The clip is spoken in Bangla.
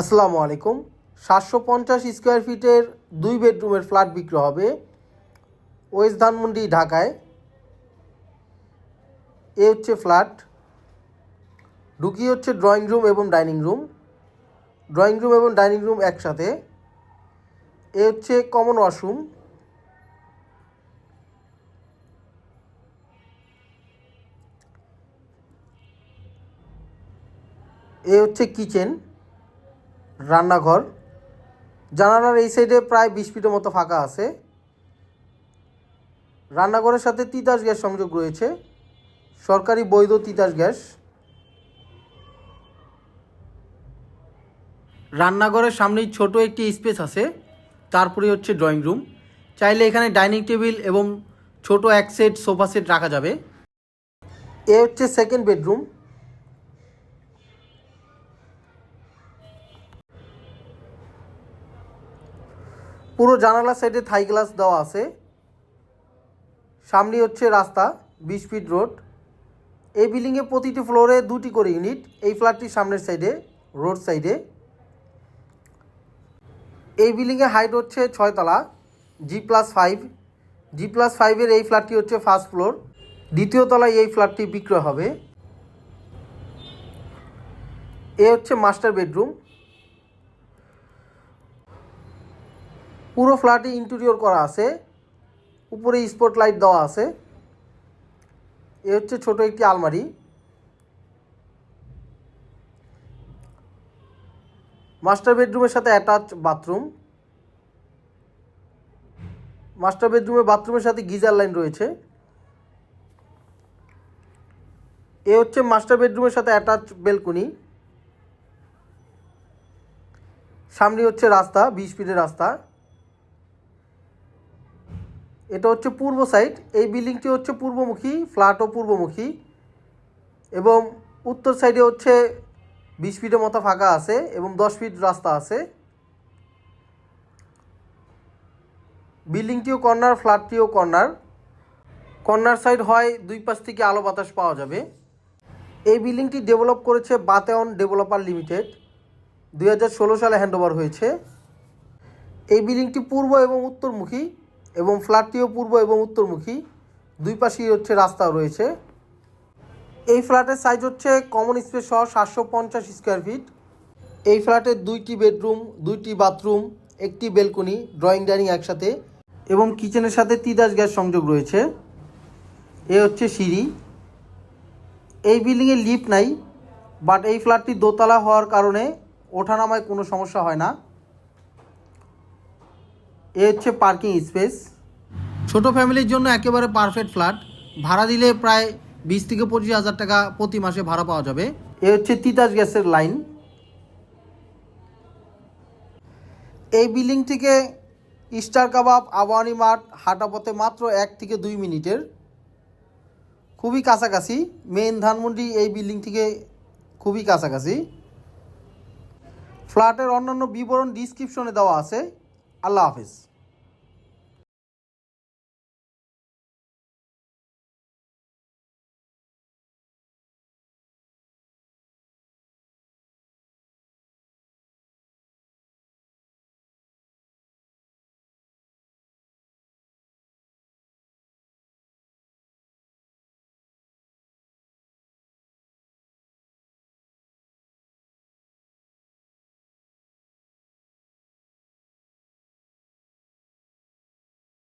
আসসালামু আলাইকুম। সাতশো পঞ্চাশ স্কোয়ার ফিটের দুই বেডরুমের ফ্ল্যাট বিক্রি হবে ওয়েস্ট ধানমন্ডি, ঢাকায়। এ হচ্ছে ফ্ল্যাট। ঢুকি হচ্ছে ড্রয়িং রুম এবং ডাইনিং রুম। ড্রয়িং রুম এবং ডাইনিং রুম একসাথে। এ হচ্ছে কমন ওয়াশরুম। এ হচ্ছে কিচেন। রান্নাঘর। জানালার এই সাইডে প্রায় বিশ ফিটের মতো ফাঁকা আছে। রান্নাঘরের সাথে তিতাস গ্যাস সংযোগ রয়েছে। সরকারি বৈধ তিতাস গ্যাস। রান্নাঘরের সামনেই ছোট একটি স্পেস আছে। তারপরে হচ্ছে ড্রয়িং রুম চাইলে এখানে ডাইনিং টেবিল এবং ছোট এক সেট সোফা সেট রাখা যাবে। এ হচ্ছে সেকেন্ড বেডরুম পুরো জানালা সাইডে থাই গ্লাস দেওয়া আছে। সামনে হচ্ছে রাস্তা, বিশ ফিট রোড এই বিল্ডিংয়ে প্রতিটি ফ্লোরে দুটি করে ইউনিট এই ফ্ল্যাটটির সামনের সাইডে রোড সাইডে এই বিল্ডিংয়ে হাইট হচ্ছে ছয়তলা G plus five G plus ফাইভের এই ফ্ল্যাটটি হচ্ছে ফার্স্ট ফ্লোর দ্বিতীয় তলায় এই ফ্ল্যাটটি বিক্রয় হবে। এ হচ্ছে মাস্টার বেডরুম পুরো ফ্ল্যাটে ইন্টেরিয়র করা আছে। উপরে স্পট লাইট দেওয়া আছে। এ হচ্ছে ছোট একটি আলমারি। মাস্টার বেডরুমের সাথে অ্যাটাচ বাথরুম মাস্টার বেডরুমে বাথরুমের সাথে গিজার লাইন রয়েছে। এ হচ্ছে মাস্টার বেডরুমের সাথে অ্যাটাচ বেলকুনি সামনে হচ্ছে রাস্তা, বিশ ফিটের রাস্তা। এটা হচ্ছে পূর্ব সাইড এই বিল্ডিংটি হচ্ছে পূর্বমুখী ফ্ল্যাটও পূর্বমুখী এবং উত্তর সাইডে হচ্ছে বিশ ফিটের মতো ফাঁকা আছে এবং দশ ফিট রাস্তা আছে। বিল্ডিংটিও কর্নার ফ্ল্যাটটিও কর্নার কর্নার সাইড হয় দুই পাশ থেকে আলো বাতাস পাওয়া যাবে। এই বিল্ডিংটি ডেভেলপ করেছে বাতেয়ন ডেভেলপার লিমিটেড দুই হাজার ষোলো সালে হ্যান্ডওভার হয়েছে। এই বিল্ডিংটি পূর্ব এবং উত্তরমুখী। এবং ফ্ল্যাটটিও পূর্ব এবং উত্তরমুখী। দুই পাশেই হচ্ছে রাস্তা রয়েছে। এই ফ্ল্যাটের সাইজ হচ্ছে কমন স্পেস সহ সাতশো পঞ্চাশ স্কোয়ার ফিট এই ফ্ল্যাটের দুইটি বেডরুম দুইটি বাথরুম একটি বেলকনি ড্রয়িং ডাইনিং একসাথে এবং কিচেনের সাথে তিদাস গ্যাস সংযোগ রয়েছে। এ হচ্ছে সিঁড়ি। এই বিল্ডিংয়ে লিফট নাই বাট এই ফ্ল্যাটটি দোতলা হওয়ার কারণে ওঠানামায় কোনো সমস্যা হয় না। এ হচ্ছে পার্কিং স্পেস। ছোট ফ্যামিলির জন্য একেবারে পারফেক্ট ফ্ল্যাট। ভাড়া দিলে প্রায় বিশ থেকে পঁচিশ হাজার টাকা প্রতি মাসে ভাড়া পাওয়া যাবে। এ হচ্ছে তিতাস গ্যাসের লাইন। এই বিল্ডিং থেকে স্টার কাবাব আবানি মাঠ হাঁটা পথে মাত্র এক থেকে দুই মিনিটের। খুবই কাছাকাছি। মেন ধানমন্ডি এই বিল্ডিং থেকে খুবই কাছাকাছি। ফ্ল্যাটের অন্যান্য বিবরণ ডিসক্রিপশনে দেওয়া আছে। আল্লাহ হাফিজ।